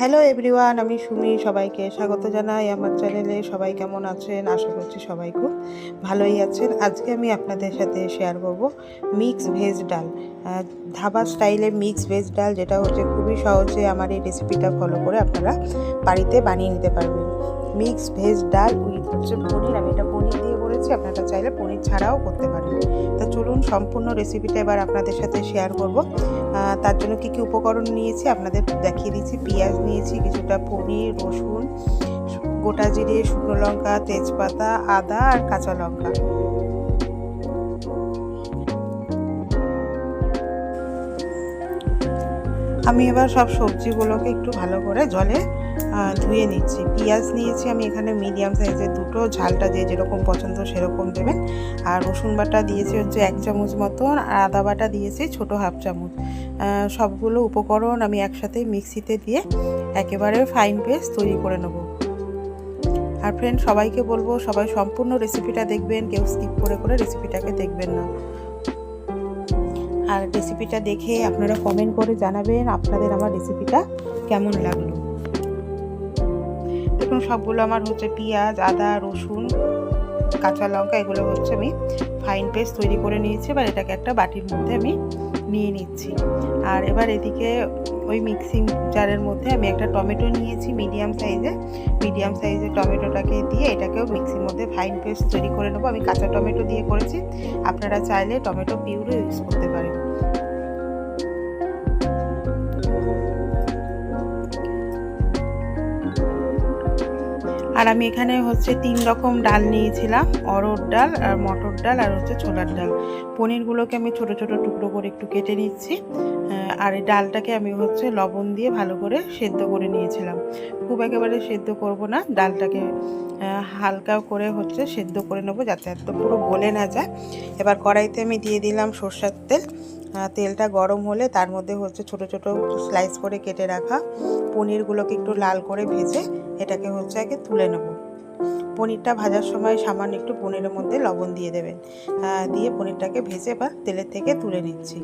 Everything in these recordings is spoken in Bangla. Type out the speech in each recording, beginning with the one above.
হ্যালো এভরিওয়ান আমি সুমি, সবাইকে স্বাগত জানাই আমার চ্যানেলে। সবাই কেমন আছেন? আশা করছি সবাই খুব ভালোই আছেন। আজকে আমি আপনাদের সাথে শেয়ার করব মিক্স ভেজ ডাল। ধাবা স্টাইলে মিক্স ভেজ ডাল, যেটা হচ্ছে খুবই সহজে আমার এই রেসিপিটা ফলো করে আপনারা বাড়িতে বানিয়ে নিতে পারবেন। মিক্স ভেজ ডাল উইথ হচ্ছে পনির, আমি এটা পনির দিয়ে করেছি, আপনারা চাইলে পনির ছাড়াও করতে পারেন। তা চলুন, সম্পূর্ণ রেসিপিটা এবার আপনাদের সাথে শেয়ার করব। তার জন্য কী কী উপকরণ নিয়েছি, আপনাদের দেখিয়ে দিচ্ছি। পেঁয়াজ নিয়েছি, কিছুটা পনির, রসুন, গোটা জিরে, শুকনো লঙ্কা, তেজপাতা, আদা আর কাঁচা লঙ্কা। আমি এবার সব সবজিগুলোকে একটু ভালো করে জলে ধুয়ে নিচ্ছি। পেঁয়াজ নিয়েছি আমি এখানে মিডিয়াম সাইজের দুটো, ঝালটা যে যেরকম পছন্দ সেরকম দেবেন। আর রসুন বাটা দিয়েছি হচ্ছে এক চামচ মতন, আর আদা বাটা দিয়েছি ছোট হাফ চামচ। সবগুলো উপকরণ আমি একসাথে মিক্সিতে দিয়ে একেবারে ফাইন পেস্ট তৈরি করে নেব। আর ফ্রেন্ড সবাইকে বলব, সবাই সম্পূর্ণ রেসিপিটা দেখবেন, কেউ স্কিপ করে করে রেসিপিটাকে দেখবেন না। আর রেসিপিটা দেখে আপনারা কমেন্ট করে জানাবেন আপনাদের আমার রেসিপিটা কেমন লাগল। দেখুন, সবগুলো আমার হচ্ছে পেঁয়াজ, আদা, রসুন, কাঁচা লঙ্কা, এগুলো হচ্ছে আমি ফাইন পেস্ট তৈরি করে নিয়েছি, এবার এটাকে একটা বাটির মধ্যে আমি নিয়ে নিচ্ছি। আর এবার এদিকে ওই মিক্সিং জারের মধ্যে আমি একটা টমেটো নিয়েছি মিডিয়াম সাইজে। মিডিয়াম সাইজের টমেটোটাকে দিয়ে এটাকেও মিক্সির মধ্যে ফাইন পেস্ট তৈরি করে নেব। আমি কাঁচা টমেটো দিয়ে করেছি। আপনারা চাইলে টমেটো পিউরও ইউজ করতে পারেন। আর আমি এখানে হচ্ছে তিন রকম ডাল নিয়েছিলাম অরড় ডাল আর মটর ডাল আর হচ্ছে ছোলার ডাল। পনিরগুলোকে আমি ছোট ছোট টুকরো করে একটু কেটে নিচ্ছি আর এই ডালটাকে আমি হচ্ছে লবণ দিয়ে ভালো করে সেদ্ধ করে নিয়েছিলাম। খুব একেবারে সেদ্ধ করব না, ডালটাকে হালকা করে হচ্ছে সেদ্ধ করে নেব যাতে এত পুরো গলে না যায়। এবার কড়াইতে আমি দিয়ে দিলাম সর্ষের তেল তেলটা গরম হলে তার মধ্যে হচ্ছে ছোট ছোট স্লাইস করে কেটে রাখা পনিরগুলোকে একটু লাল করে ভেজে এটাকে হচ্ছে আগে তুলে নেব। পনিরটা ভাজার সময় সামান্য একটু পনিরের মধ্যে লবণ দিয়ে দেবেন। দিয়ে পনিরটাকে ভেজে বা তেলের থেকে তুলে নিচ্ছি।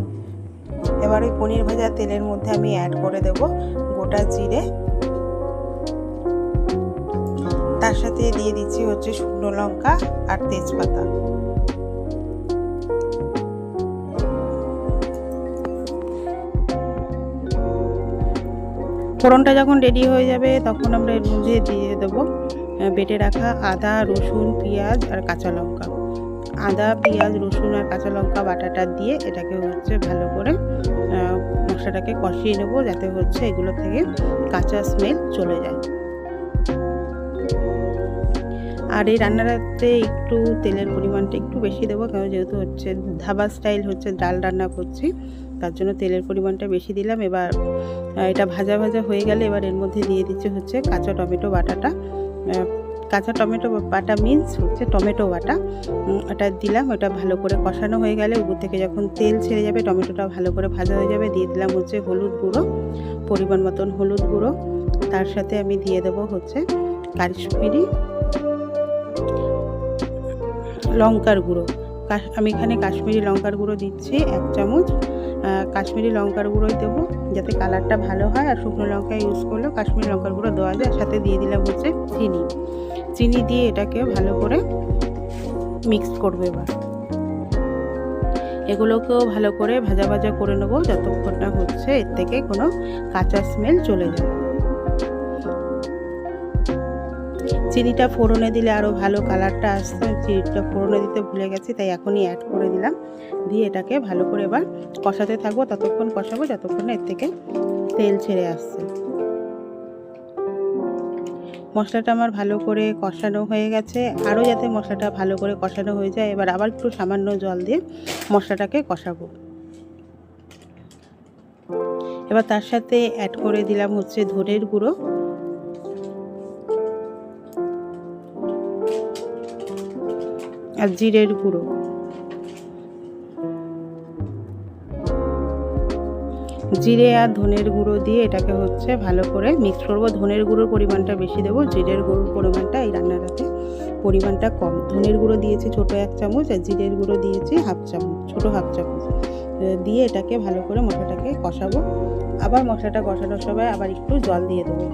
এবার ওই পনির ভাজা তেলের মধ্যে আমি অ্যাড করে দেব গোটা জিরে। তার সাথে দিয়ে দিচ্ছি হচ্ছে শুকনো লঙ্কা আর তেজপাতা। ফোড়নটা যখন রেডি হয়ে যাবে, তখন আমরা এর মধ্যে দিয়ে দেবো বেটে রাখা আদা, রসুন, পেঁয়াজ আর কাঁচা লঙ্কা। আদা, পেঁয়াজ, রসুন আর কাঁচা লঙ্কা বাটাটা দিয়ে এটাকে হচ্ছে ভালো করে মশলাটাকে কষিয়ে নেব যাতে হচ্ছে এগুলো থেকে কাঁচা স্মেল চলে যায়। আর এই রান্নাটাতে একটু তেলের পরিমাণটা একটু বেশি দেবো, কারণ যেহেতু হচ্ছে ধাবা স্টাইল হচ্ছে ডাল রান্না করছি, তার জন্য তেলের পরিমাণটা বেশি দিলাম। এবার এটা ভাজা ভাজা হয়ে গেলে এবার এর মধ্যে দিয়ে দিচ্ছে হচ্ছে কাঁচা টমেটো বাটাটা। কাঁচা টমেটো বাটা মিন্স হচ্ছে টমেটো বাটা। ওটা দিলাম, ওটা ভালো করে কষানো হয়ে গেলে উপর থেকে যখন তেল ছেড়ে যাবে, টমেটোটা ভালো করে ভাজা হয়ে যাবে, দিয়ে দিলাম হচ্ছে হলুদ গুঁড়ো, পরিমাণ মতন হলুদ গুঁড়ো। তার সাথে আমি দিয়ে দেবো হচ্ছে কাশ্মীরি লঙ্কার গুঁড়ো। আমি এখানে কাশ্মীরি লঙ্কার গুঁড়ো দিচ্ছি এক চামচ। কাশ্মীরি লঙ্কার গুঁড়োই দেবো, যাতে কালারটা ভালো হয়। আর শুকনো লঙ্কা ইউজ করলেও কাশ্মীরি লঙ্কার গুঁড়ো দেওয়া যায়। সাথে দিয়ে দিলাম হচ্ছে চিনি। চিনি দিয়ে এটাকে ভালো করে মিক্স করবে এবার। এগুলোকেও ভালো করে ভাজা ভাজা করে নেব যতক্ষণটা হচ্ছে এর থেকে কোনো কাঁচা স্মেল চলে যায় চিনিটা ফোড়নে দিলে আরও ভালো কালারটা আসছে। চিনিটা ফোড়নে দিতে ভুলে গেছি, তাই এখনই অ্যাড করে দিলাম। দিয়ে এটাকে ভালো করে এবার কষাতে থাকব, ততক্ষণ কষাবো, যতক্ষণ এর থেকে তেল ছেড়ে আসছে। মশলাটা আমার ভালো করে কষানো হয়ে গেছে। আরও যাতে মশলাটা ভালো করে কষানো হয়ে যায়, এবার আবার একটু সামান্য জল দিয়ে মশলাটাকে কষাবো। এবার তার সাথে অ্যাড করে দিলাম হচ্ছে ধনের গুঁড়ো। আর জিরের গুঁড়ো। জিরে আর ধনের গুঁড়ো দিয়ে এটাকে হচ্ছে ভালো করে মিক্স করব। ধনের গুঁড়োর পরিমাণটা বেশি দেবো, জিরের গুঁড়োর পরিমাণটা এই রান্নাটাতে পরিমাণটা কম। ধনের গুঁড়ো দিয়েছি ছোটো এক চামচ আর জিরের গুঁড়ো দিয়েছি হাফ চামচ, ছোটো হাফ চামচ। দিয়ে এটাকে ভালো করে মশলাটাকে কষাবো। আবার মশলাটা কষানোর সময় আবার একটু জল দিয়ে দেবো।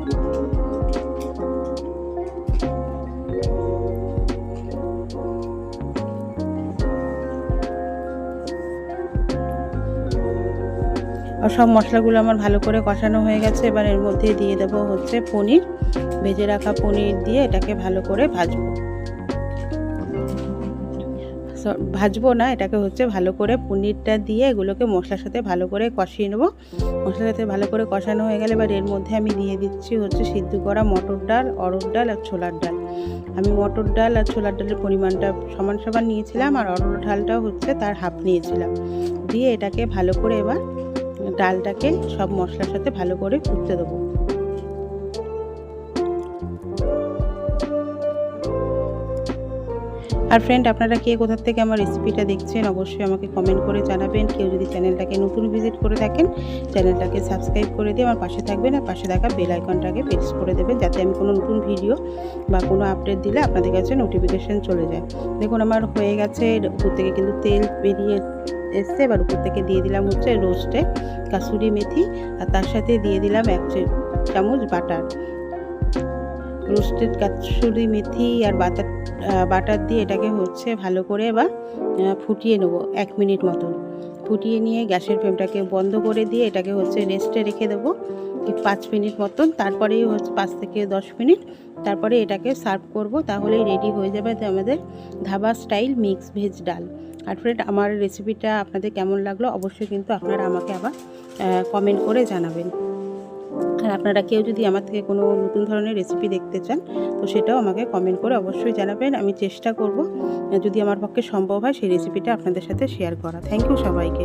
সব মশলাগুলো আমার ভালো করে কষানো হয়ে গেছে। এবার এর মধ্যে দিয়ে দেবো হচ্ছে পনির। ভেজে রাখা পনির দিয়ে এটাকে ভালো করে ভাজবো। ভাজবো না, এটাকে হচ্ছে ভালো করে পনিরটা দিয়ে এগুলোকে মশলার সাথে ভালো করে কষিয়ে নেব। মশলার সাথে ভালো করে কষানো হয়ে গেলে এবার এর মধ্যে আমি দিয়ে দিচ্ছি হচ্ছে সিদ্ধ করা মটর ডাল অরড় ডাল আর ছোলার ডাল। আমি মটর ডাল আর ছোলার ডালের পরিমাণটা সমান সমান নিয়েছিলাম আর অরড় ডালটাও হচ্ছে তার হাফ নিয়েছিলাম। দিয়ে এটাকে ভালো করে এবার ডালটাকে সব মশলার সাথে ভালো করে ফুটতে দেবো। আর ফ্রেন্ড আপনারা কে, কোথা থেকে আমার রেসিপিটা দেখছেন, অবশ্যই আমাকে কমেন্ট করে জানাবেন। কেউ যদি চ্যানেলটাকে নতুন ভিজিট করে থাকেন চ্যানেলটাকে সাবস্ক্রাইব করে দিয়ে আমার পাশে থাকবেন আর পাশে থাকা বেল আইকনটাকে প্রেস করে দেবেন, যাতে আমি কোনো নতুন ভিডিও বা কোনো আপডেট দিলে আপনাদের কাছে নোটিফিকেশান চলে যায়। দেখুন, আমার হয়ে গেছে, উপর থেকে কিন্তু তেল বেরিয়ে এসছে। এবার উপর থেকে দিয়ে দিলাম হচ্ছে রোস্টে কাসুরি মেথি, আর তার সাথে দিয়ে দিলাম এক চামচ বাটার। রোস্টেড কাসুরি মেথি আর বাটার বাটার দিয়ে এটাকে হচ্ছে ভালো করে আহ, ফুটিয়ে নেব এক মিনিট মতন। ফুটিয়ে নিয়ে গ্যাসের ফ্লেমটাকে বন্ধ করে দিয়ে এটাকে হচ্ছে রেস্টে রেখে দেবো পাঁচ মিনিট মতন। তারপরেই হচ্ছে পাঁচ থেকে দশ মিনিট। তারপরে এটাকে সার্ভ করব তাহলেই রেডি হয়ে যাবে আমাদের ধাবা স্টাইল মিক্স ভেজ ডাল। আর ফ্রেন্ড আমার রেসিপিটা আপনাদের কেমন লাগল অবশ্যই কিন্তু আপনারা আমাকে আবার কমেন্ট করে জানাবেন। আর আপনারা কেউ যদি আমার থেকে কোনো নতুন ধরনের রেসিপি দেখতে চান, তো সেটাও আমাকে কমেন্ট করে অবশ্যই জানাবেন। আমি চেষ্টা করব, যদি আমার পক্ষে সম্ভব হয়, সেই রেসিপিটা আপনাদের সাথে শেয়ার করা। থ্যাংক ইউ সবাইকে।